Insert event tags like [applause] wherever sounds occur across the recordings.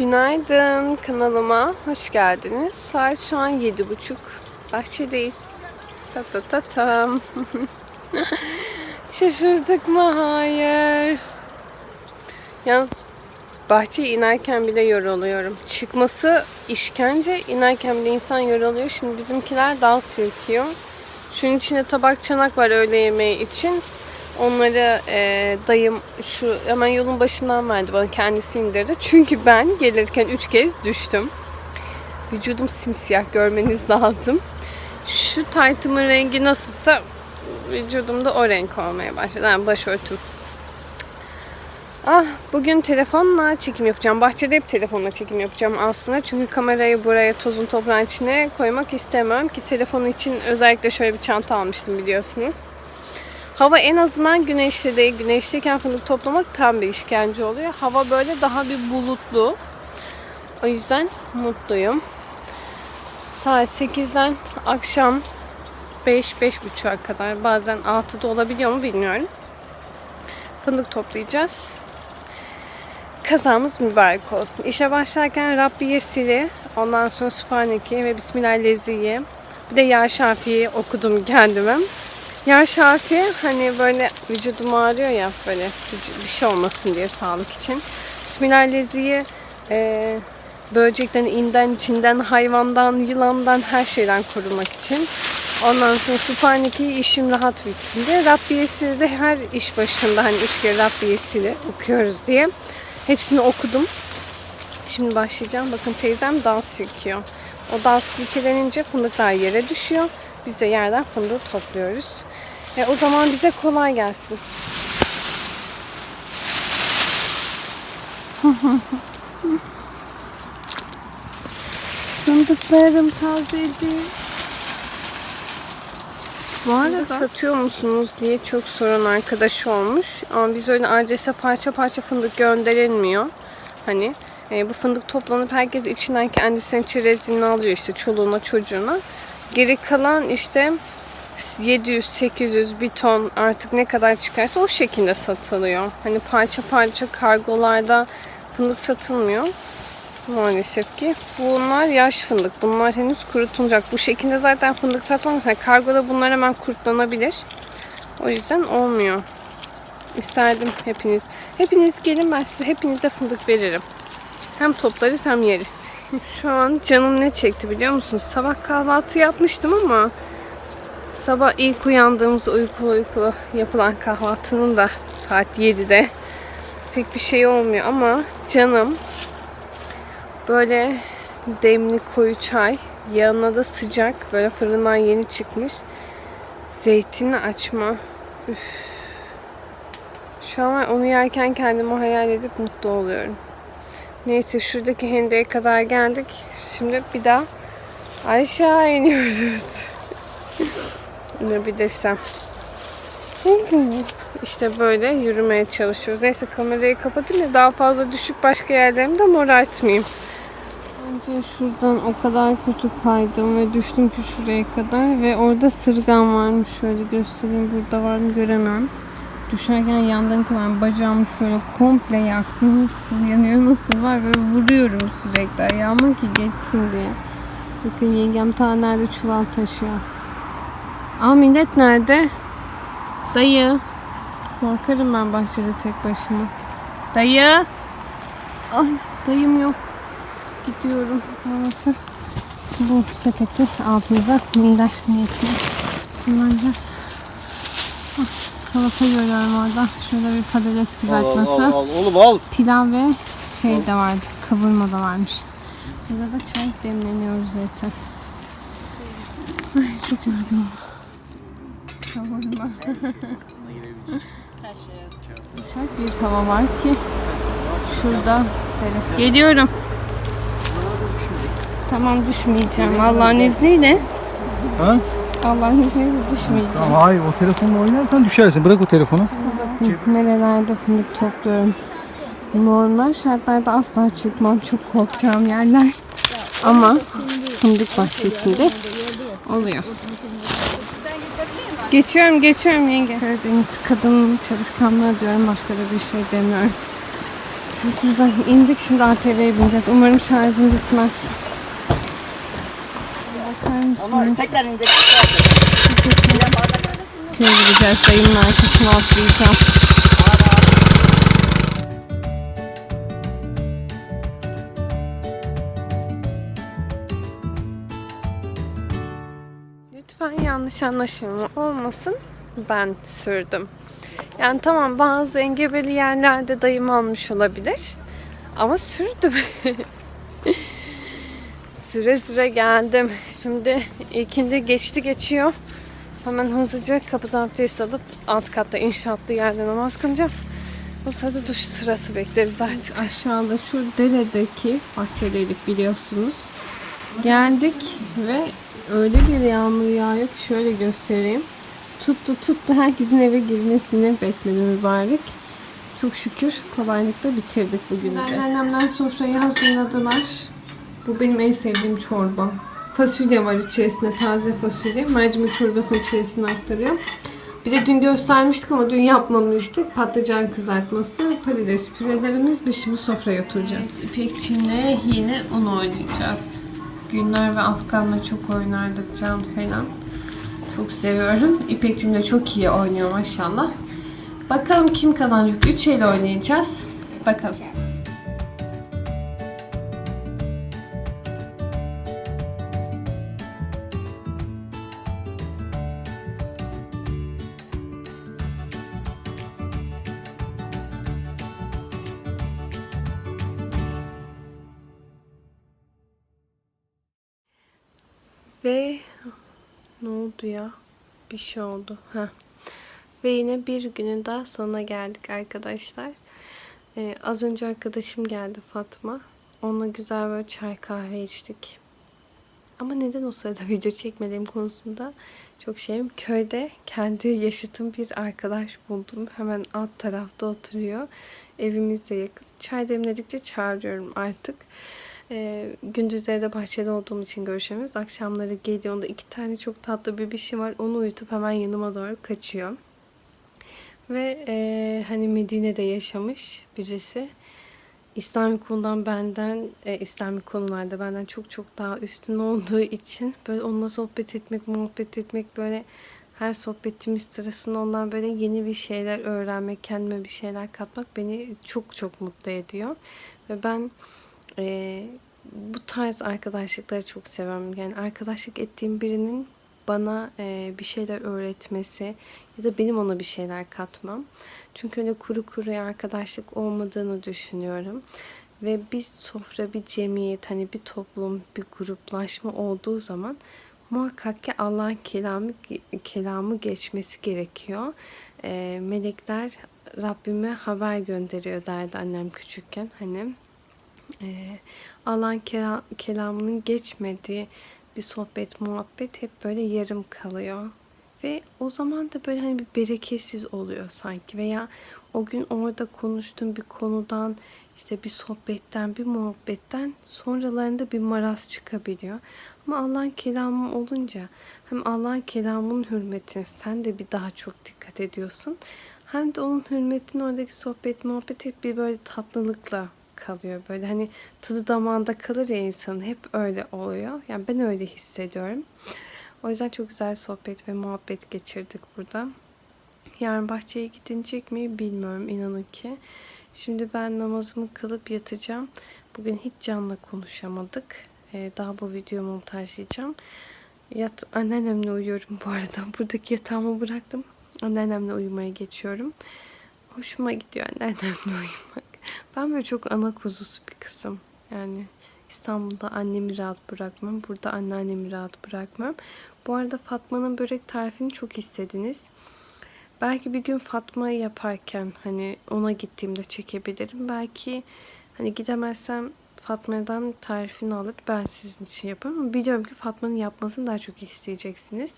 Günaydın kanalıma hoş geldiniz. Saat şu an yedi buçuk. Bahçedeyiz. Ta ta ta tam. [laughs] Şaşırdık mı? Hayır. Yalnız bahçeye inerken bile yoruluyorum. Çıkması işkence, inerken bile insan yoruluyor. Şimdi bizimkiler dal silkiyor. Şunun içinde tabak çanak var öğle yemeği için. Onları e, dayım şu hemen yolun başından verdi bana kendisi indirdi. Çünkü ben gelirken üç kez düştüm. Vücudum simsiyah görmeniz lazım. Şu taytımın rengi nasılsa vücudumda o renk olmaya başladı. Yani başörtüm. Ah bugün telefonla çekim yapacağım. Bahçede hep telefonla çekim yapacağım aslında. Çünkü kamerayı buraya tozun toprağın içine koymak istemiyorum ki telefonu için özellikle şöyle bir çanta almıştım biliyorsunuz. Hava en azından güneşli değil. Güneşliyken fındık toplamak tam bir işkence oluyor. Hava böyle daha bir bulutlu. O yüzden mutluyum. Saat 8'den akşam 5-5.30'a kadar bazen 6'da olabiliyor mu bilmiyorum. Fındık toplayacağız. Kazamız mübarek olsun. İşe başlarken Rabbi Yesili, ondan sonra Sübhaneke ve Bismillahirrahmanirrahim. Bir de Ya Şafii'yi okudum kendime. Ya Şafi hani böyle vücudum ağrıyor ya böyle bir şey olmasın diye sağlık için. Bismillahirrahmanirrahim e, böcekten, inden, içinden, hayvandan, yılandan her şeyden korumak için. Ondan sonra Sübhaneke'yi işim rahat bitsin diye. Rabbiyesi'ni de her iş başında hani üç kere Rabbiyesi'ni okuyoruz diye. Hepsini okudum. Şimdi başlayacağım. Bakın teyzem dal silkiyor. O dal silkelenince fındıklar yere düşüyor. Biz de yerden fındığı topluyoruz. E, o zaman bize kolay gelsin. [laughs] Fındıklarım tazeydi. Bu arada satıyor musunuz diye çok soran arkadaş olmuş. Ama biz öyle adrese parça parça fındık gönderilmiyor. Hani e, bu fındık toplanıp herkes içinden kendisinin çerezini alıyor işte çoluğuna çocuğuna. Geri kalan işte 700-800 bir ton artık ne kadar çıkarsa o şekilde satılıyor. Hani parça parça kargolarda fındık satılmıyor. Maalesef ki. Bunlar yaş fındık. Bunlar henüz kurutulacak. Bu şekilde zaten fındık satmak mesela kargoda bunlar hemen kurutlanabilir. O yüzden olmuyor. İsterdim hepiniz. Hepiniz gelin ben size hepinize fındık veririm. Hem toplarız hem yeriz. [laughs] Şu an canım ne çekti biliyor musunuz? Sabah kahvaltı yapmıştım ama sabah ilk uyandığımız uykulu uykulu yapılan kahvaltının da saat 7'de pek bir şey olmuyor ama canım böyle demli koyu çay yanına da sıcak böyle fırından yeni çıkmış zeytinli açma. Üf. şu an onu yerken kendimi hayal edip mutlu oluyorum. Neyse şuradaki hendeye kadar geldik. Şimdi bir daha aşağı iniyoruz [laughs] inebilirsem işte böyle yürümeye çalışıyoruz. Neyse kamerayı kapatayım da daha fazla düşük başka yerlerimde morartmayayım. Önce şuradan o kadar kötü kaydım ve düştüm ki şuraya kadar ve orada sırgan varmış. Şöyle göstereyim burada var mı göremem. Düşerken yandan itibaren bacağımı şöyle komple yaktı. Nasıl yanıyor nasıl var böyle vuruyorum sürekli ayağıma ki geçsin diye. Bakın yengem ta nerede çuval taşıyor. Aa millet nerede? Dayı. Korkarım ben bahçede tek başıma. Dayı. Ay dayım yok. Gidiyorum. Maalesef bu sepeti altımıza mindaş niyetine kullanacağız. Ah, salata görüyorum orada. Şurada bir patates kızartması. Al, al, al, oğlum al. Pilav ve şey de vardı. Kavurma da varmış. Burada da çay demleniyor zaten. Ay çok yoruldum. Kavurma. Yumuşak bir hava var ki şurada dere. Geliyorum. Tamam düşmeyeceğim. Allah'ın izniyle. Ha? Allah'ın izniyle düşmeyeceğim. Tamam, hayır o telefonla oynarsan düşersin. Bırak o telefonu. Bakın nerelerde fındık topluyorum. Normal şartlarda asla çıkmam. Çok korkacağım yerler. Ama fındık bahçesinde oluyor. Geçiyorum geçiyorum yenge. Karadeniz kadın çalışkanlığı diyorum. Başka da bir şey demiyorum. Buradan indik şimdi ATV'ye bineceğiz. Umarım şarjım bitmez. Bakar mısınız? tekrar inecek. Köye gideceğiz. Dayımın arkasına atlayacağım. Lütfen yanlış anlaşılma olmasın. Ben sürdüm. Yani tamam bazı engebeli yerlerde dayım almış olabilir. Ama sürdüm. [laughs] süre süre geldim. Şimdi ikindi geçti geçiyor. Hemen hızlıca kapıdan abdest alıp alt katta inşaatlı yerde namaz kılacağım. O sırada duş sırası bekleriz artık. Aşağıda şu deredeki bahçeliydik biliyorsunuz. Geldik ve öyle bir yağmur yağıyor ki şöyle göstereyim. Tuttu tuttu herkesin eve girmesini bekledi mübarek. Çok şükür kolaylıkla bitirdik bugün de. Annemler sofrayı hazırladılar. Bu benim en sevdiğim çorba. Fasulye var içerisinde taze fasulye. Mercimek çorbasını içerisine aktarıyorum. Bir de dün göstermiştik ama dün yapmamıştık. Patlıcan kızartması, patates pürelerimiz. Biz şimdi sofraya oturacağız. İpekçimle yine un oynayacağız. Günler ve Afgan'la çok oynardık can falan. Çok seviyorum. İpekçim de çok iyi oynuyor maşallah. Bakalım kim kazanacak? Üç el oynayacağız. Bakalım. Ve ne oldu ya? Bir şey oldu. Heh. Ve yine bir günün daha sonuna geldik arkadaşlar. Ee, az önce arkadaşım geldi Fatma. Onunla güzel böyle çay kahve içtik. Ama neden o sırada [laughs] video çekmediğim konusunda çok şeyim. Köyde kendi yaşıtım bir arkadaş buldum. Hemen alt tarafta oturuyor. Evimizde yakın. Çay demledikçe çağırıyorum artık. Ee, gündüzleri de bahçede olduğum için görüşemiyoruz. Akşamları geliyor. Onda iki tane çok tatlı bebişi var. Onu uyutup hemen yanıma doğru kaçıyor. Ve e, hani Medine'de yaşamış birisi. İslami konudan benden, e, İslami konularda benden çok çok daha üstün olduğu için böyle onunla sohbet etmek, muhabbet etmek böyle her sohbetimiz sırasında ondan böyle yeni bir şeyler öğrenmek, kendime bir şeyler katmak beni çok çok mutlu ediyor. Ve ben e, bu tarz arkadaşlıkları çok seviyorum. Yani arkadaşlık ettiğim birinin bana e, bir şeyler öğretmesi ya da benim ona bir şeyler katmam. Çünkü öyle kuru kuru arkadaşlık olmadığını düşünüyorum. Ve bir sofra, bir cemiyet, hani bir toplum, bir gruplaşma olduğu zaman muhakkak ki Allah'ın kelamı, kelamı geçmesi gerekiyor. E, melekler Rabbime haber gönderiyor derdi annem küçükken. Hani e, kela- kelamının geçmediği bir sohbet, muhabbet hep böyle yarım kalıyor. Ve o zaman da böyle hani bir bereketsiz oluyor sanki veya o gün orada konuştuğum bir konudan işte bir sohbetten, bir muhabbetten sonralarında bir maraz çıkabiliyor. Ama Allah'ın kelamı olunca hem Allah'ın kelamının hürmetine sen de bir daha çok dikkat ediyorsun. Hem de onun hürmetine oradaki sohbet, muhabbet hep bir böyle tatlılıkla kalıyor. Böyle hani tadı damağında kalır ya insanın. Hep öyle oluyor. Yani ben öyle hissediyorum. O yüzden çok güzel sohbet ve muhabbet geçirdik burada. Yarın bahçeye gidilecek mi bilmiyorum inanın ki. Şimdi ben namazımı kılıp yatacağım. Bugün hiç Can'la konuşamadık. Ee, daha bu videoyu montajlayacağım. Yat, anneannemle uyuyorum bu arada. [laughs] Buradaki yatağımı bıraktım. Anneannemle uyumaya geçiyorum. Hoşuma gidiyor anneannemle uyumak. [laughs] Ben böyle çok ana kuzusu bir kızım. Yani İstanbul'da annemi rahat bırakmam. Burada anneannemi rahat bırakmam. Bu arada Fatma'nın börek tarifini çok istediniz. Belki bir gün Fatma'yı yaparken hani ona gittiğimde çekebilirim. Belki hani gidemezsem Fatma'dan tarifini alıp ben sizin için yaparım. Ama biliyorum ki Fatma'nın yapmasını daha çok isteyeceksiniz.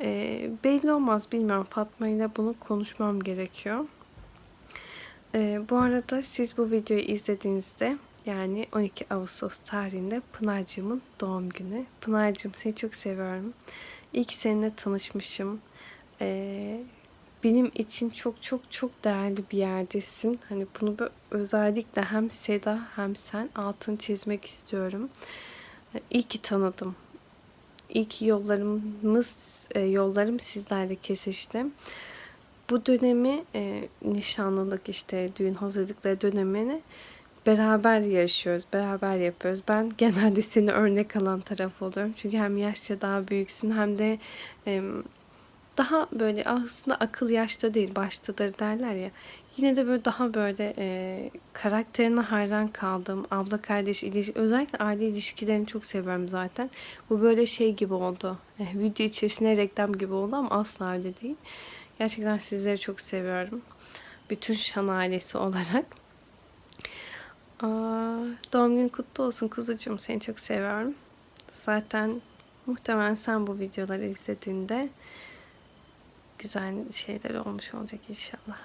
Ee, belli olmaz bilmiyorum. Fatma ile bunu konuşmam gerekiyor. Ee, bu arada siz bu videoyu izlediğinizde yani 12 Ağustos tarihinde Pınar'cığımın doğum günü. Pınar'cığım seni çok seviyorum. İyi ki seninle tanışmışım. Ee, benim için çok çok çok değerli bir yerdesin. Hani bunu özellikle hem Seda hem sen altını çizmek istiyorum. İyi ki tanıdım. İyi ki yollarımız e, yollarım sizlerle kesişti. Bu dönemi e, nişanlılık işte düğün hazırlıkları dönemini beraber yaşıyoruz, beraber yapıyoruz. Ben genelde seni örnek alan taraf oluyorum. Çünkü hem yaşça daha büyüksün hem de e, daha böyle aslında akıl yaşta değil baştadır derler ya. Yine de böyle daha böyle e, karakterine hayran kaldım. Abla kardeş ilişki özellikle aile ilişkilerini çok seviyorum zaten. Bu böyle şey gibi oldu. E, video içerisinde reklam gibi oldu ama asla öyle değil. Gerçekten sizleri çok seviyorum. Bütün Şan ailesi olarak. Aa, doğum günün kutlu olsun kuzucuğum. Seni çok seviyorum. Zaten muhtemelen sen bu videoları izlediğinde güzel şeyler olmuş olacak inşallah.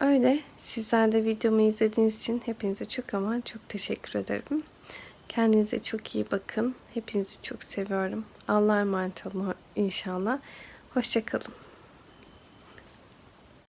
Öyle. Sizler de videomu izlediğiniz için hepinize çok ama çok teşekkür ederim. Kendinize çok iyi bakın. Hepinizi çok seviyorum. Allah'a emanet olun inşallah. Hoşçakalın.